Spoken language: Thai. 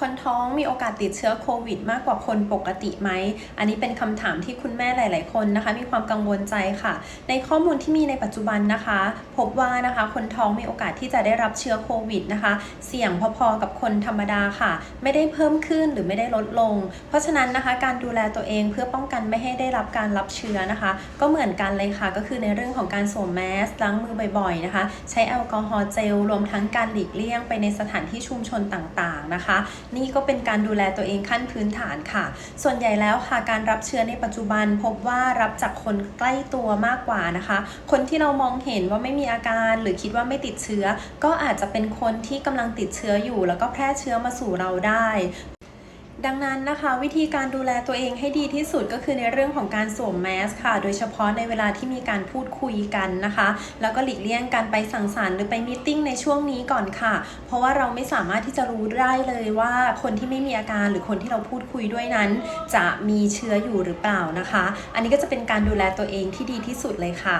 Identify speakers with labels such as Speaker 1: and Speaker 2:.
Speaker 1: คนท้องมีโอกาสติดเชื้อโควิด มากกว่าคนปกติไหม อันนี้เป็นคำถามที่คุณแม่หลาย ๆ คนนะคะ มีความกังวลใจค่ะ ในข้อมูลที่มีในปัจจุบันนะคะ พบว่านะคะ คนท้องมีโอกาสที่จะได้รับเชื้อโควิดนะคะ เสี่ยงพอ ๆ กับคนธรรมดาค่ะ ไม่ได้เพิ่มขึ้นหรือไม่ได้ลดลง เพราะฉะนั้นนะคะ การดูแลตัวเองเพื่อป้องกันไม่ให้ได้รับการรับเชื้อนะคะ ก็เหมือนกันเลยค่ะ ก็คือในเรื่องของการสวมแมสล้างมือบ่อย ๆ นะคะ ใช้แอลกอฮอล์เจลรวมทั้งการหลีกเลี่ยงไปในสถานที่ชุมชนต่าง ๆ นะคะนี่ก็เป็นการดูแลตัวเองขั้นพื้นฐานค่ะ ส่วนใหญ่แล้วค่ะการรับเชื้อในปัจจุบันพบว่ารับจากคนใกล้ตัวมากกว่านะคะ คนที่เรามองเห็นว่าไม่มีอาการหรือคิดว่าไม่ติดเชื้อ ก็อาจจะเป็นคนที่กำลังติดเชื้ออยู่ แล้วก็แพร่เชื้อมาสู่เราได้ ดังนั้นนะคะวิธีการดูแลตัวเองให้ดีที่สุดก็คือในเรื่องของการสวมแมสค่ะ โดยเฉพาะในเวลาที่มีการพูดคุยกันนะคะ แล้วก็หลีกเลี่ยงการไปสังสรรค์หรือไปมีตติ้งในช่วงนี้ก่อนค่ะ เพราะว่าเราไม่สามารถที่จะรู้ได้เลยว่าคนที่ไม่มีอาการหรือคนที่เราพูดคุยด้วยนั้น จะมีเชื้ออยู่หรือเปล่านะคะ อันนี้ก็จะเป็นการดูแลตัวเองที่ดีที่สุดเลยค่ะ